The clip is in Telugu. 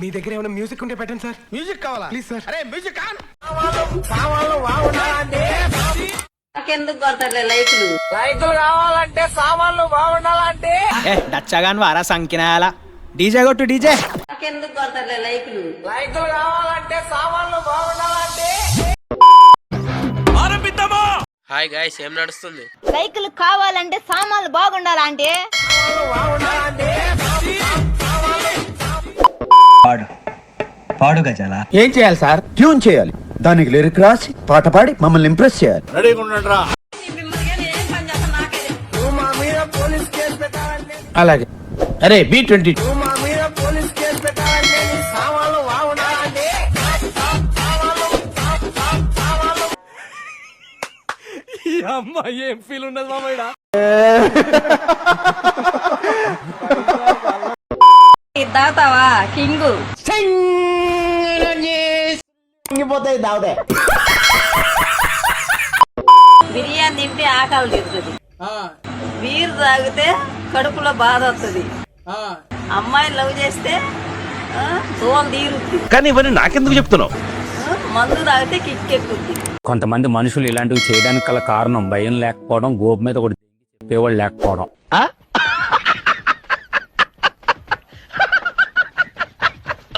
మీ దగ్గర ఏమైనా మ్యూజిక్ ఉంటే పెట్టండి సార్ మ్యూజిక్ కావాలా? ప్లీజ్ సార్ అరే మ్యూజిక్ ఆన్. నాకెందుకు కొడతారులే లైకులు? ఏ డచ్చగాన్ వారా సంకినాయాల. డీజే కొట్టు డీజే. నాకెందుకు కొడతారులే లైకులు? హాయ్ గాయస్ ఏం నడుస్తుంది? లైకులు కావాలంటే సామాన్లు బాగుండాలంటే. పాడు గజాల ఏం చేయాలి సార్? ట్యూన్ చేయాలి. దానికి లిరిక్ రాసి పాట పాడి మమ్మల్ని ఇంప్రెస్ చేయాలి. అలాగే. అరే బి ట్వంటీ దాతావా కింగు. బిర్యానీ తింటే ఆకలి తీరుతుంది. బీర్ తాగితే కడుపులో బాధ వస్తుంది. అమ్మాయి లవ్ చేస్తే దోమ కానీ ఇవన్నీ నాకెందుకు చెప్తున్నావు? మందు తాగితే కిక్కెక్కుద్ది కొంతమంది మనుషులు ఇలాంటివి చేయడానికి గల కారణం భయం లేకపోవడం గోపు మీద ఒకటి చెప్పేవాళ్ళు లేకపోవడం.